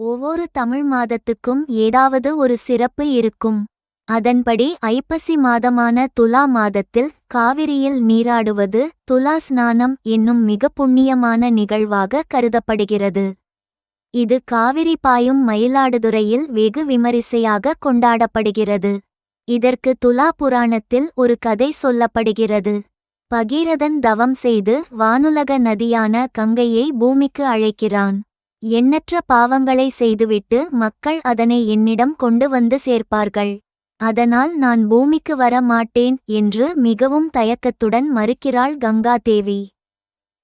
ஒவ்வொரு தமிழ் மாதத்துக்கும் ஏதாவது ஒரு சிறப்பு இருக்கும். அதன்படி ஐப்பசி மாதமான துலா மாதத்தில் காவிரியில் நீராடுவது துலா ஸ்நானம் என்னும் மிக புண்ணியமான நிகழ்வாக கருதப்படுகிறது. இது காவிரி பாயும் மயிலாடுதுறையில் வெகு விமரிசையாக கொண்டாடப்படுகிறது. இதற்கு துலா புராணத்தில் ஒரு கதை சொல்லப்படுகிறது. பகீரதன் தவம் செய்து வானுலக நதியான கங்கையை பூமிக்கு அழைக்கிறான். எண்ணற்ற பாவங்களை செய்துவிட்டு மக்கள் அதனை என்னிடம் கொண்டு வந்து சேர்ப்பார்கள். அதனால் நான் பூமிக்கு வர மாட்டேன் என்று மிகவும் தயக்கத்துடன் மறுக்கிறாள் கங்கா தேவி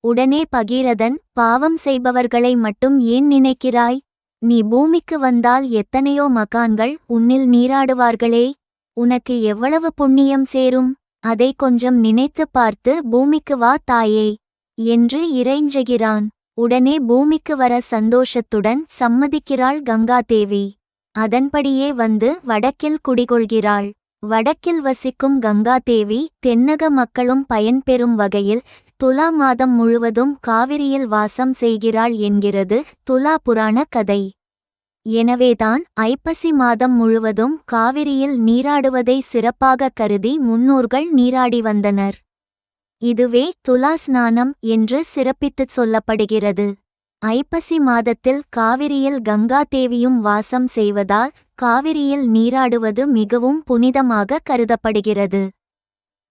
உடனே பகீரதன் பாவம் செய்பவர்களை மட்டும் ஏன் நினைக்கிறாய்? நீ பூமிக்கு வந்தால் எத்தனையோ மகான்கள் உன்னில் நீராடுவார்களே. உனக்கு எவ்வளவு புண்ணியம் சேரும்? அதை கொஞ்சம் நினைத்துப் பார்த்து பூமிக்கு வா தாயே. என்று இறைஞ்சுகிறான். உடனே பூமிக்கு வர சந்தோஷத்துடன் சம்மதிக்கிறாள் கங்காதேவி. அதன்படியே வந்து வடக்கில் குடிகொள்கிறாள். வடக்கில் வசிக்கும் கங்காதேவி தென்னக மக்களும் பயன்பெறும் வகையில் துலா மாதம் முழுவதும் காவிரியில் வாசம் செய்கிறாள் என்கிறது துலா புராண கதை. எனவேதான் ஐப்பசி மாதம் முழுவதும் காவிரியில் நீராடுவதை சிறப்பாக கருதி முன்னோர்கள் நீராடி வந்தனர். இதுவே துலா ஸ்நானம் என்று சிறப்பித்துச் சொல்லப்படுகிறது. ஐப்பசி மாதத்தில் காவிரியில் கங்கா தேவியும் வாசம் செய்வதால் காவிரியில் நீராடுவது மிகவும் புனிதமாக கருதப்படுகிறது.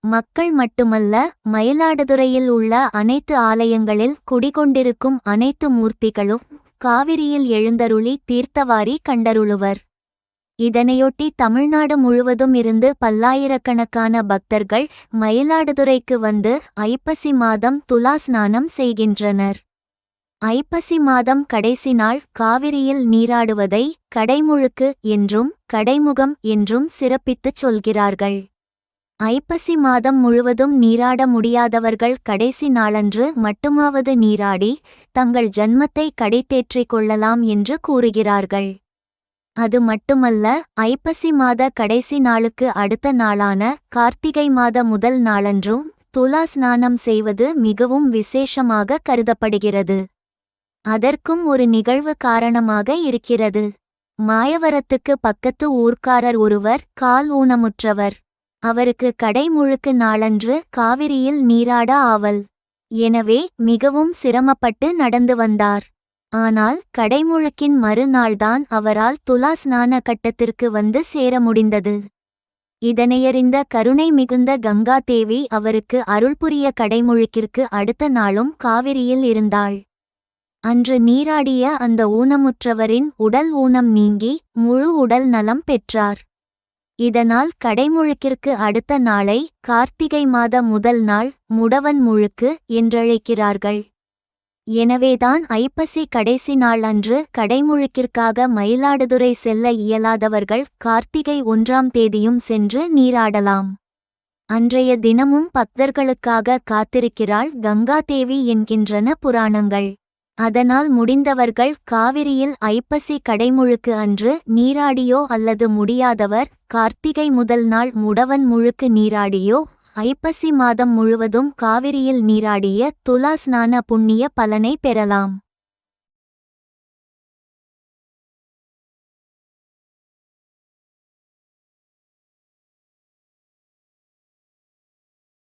மக்கள் மட்டுமல்ல மயிலாடுதுறையில் உள்ள அனைத்து ஆலயங்களில் குடிகொண்டிருக்கும் அனைத்து மூர்த்திகளும் காவிரியில் எழுந்தருளி தீர்த்தவாரி கண்டருளுவர். இதனையொட்டி தமிழ்நாடு முழுவதும் இருந்து பல்லாயிரக்கணக்கான பக்தர்கள் மயிலாடுதுறைக்கு வந்து ஐப்பசி மாதம் துலா ஸ்நானம் செய்கின்றனர். ஐப்பசி மாதம் கடைசி நாள் காவிரியில் நீராடுவதை கடைமுழுக்கு என்றும் கடைமுகம் என்றும் சிறப்பித்துச் சொல்கிறார்கள். ஐப்பசி மாதம் முழுவதும் நீராட முடியாதவர்கள் கடைசி நாளன்று மட்டுமாவது நீராடி தங்கள் ஜன்மத்தை கடைத்தேற்றிக் கொள்ளலாம் என்று கூறுகிறார்கள். அது மட்டுமல்ல ஐப்பசி மாத கடைசி நாளுக்கு அடுத்த நாளான கார்த்திகை மாத முதல் நாளன்றும் துலா ஸ்நானம் செய்வது மிகவும் விசேஷமாக கருதப்படுகிறது. அதற்கும் ஒரு நிகழ்வு காரணமாக இருக்கிறது. மாயவரத்துக்கு பக்கத்து ஊர்க்காரர் ஒருவர் கால் ஊனமுற்றவர். அவருக்கு கடைமுழுக்கு நாளன்று காவிரியில் நீராட ஆவல். எனவே மிகவும் சிரமப்பட்டு நடந்து வந்தார். ஆனால் கடைமுழுக்கின் மறுநாள்தான் அவரால் துலா ஸ்நான கட்டத்திற்கு வந்து சேர முடிந்தது. இதனையறிந்த கருணை மிகுந்த கங்கா தேவி அவருக்கு அருள்புரிய கடைமுழுக்கிற்கு அடுத்த நாளும் காவிரியில் இருந்தாள். அன்று நீராடிய அந்த ஊனமுற்றவரின் உடல் ஊனம் நீங்கி முழு உடல் நலம் பெற்றார். இதனால் கடைமுழுக்கிற்கு அடுத்த நாளை கார்த்திகை மாத முதல் நாள் முடவன் முழுக்கு என்றழைக்கிறார்கள். எனவேதான் ஐப்பசி கடைசி நாள் அன்று கடைமுழுக்கிற்காக மயிலாடுதுறை செல்ல இயலாதவர்கள் கார்த்திகை ஒன்றாம் தேதியும் சென்று நீராடலாம். அன்றைய தினமும் பக்தர்களுக்காக காத்திருக்கிறாள் கங்கா தேவி என்கின்றன புராணங்கள். அதனால் முடிந்தவர்கள் காவிரியில் ஐப்பசி கடைமுழுக்கு அன்று நீராடியோ அல்லது முடியாதவர் கார்த்திகை முதல் நாள் முடவன் முழுக்கு நீராடியோ ஐப்பசி மாதம் முழுவதும் காவிரியில் நீராடிய துலாஸ்நான புண்ணிய பலனை பெறலாம்.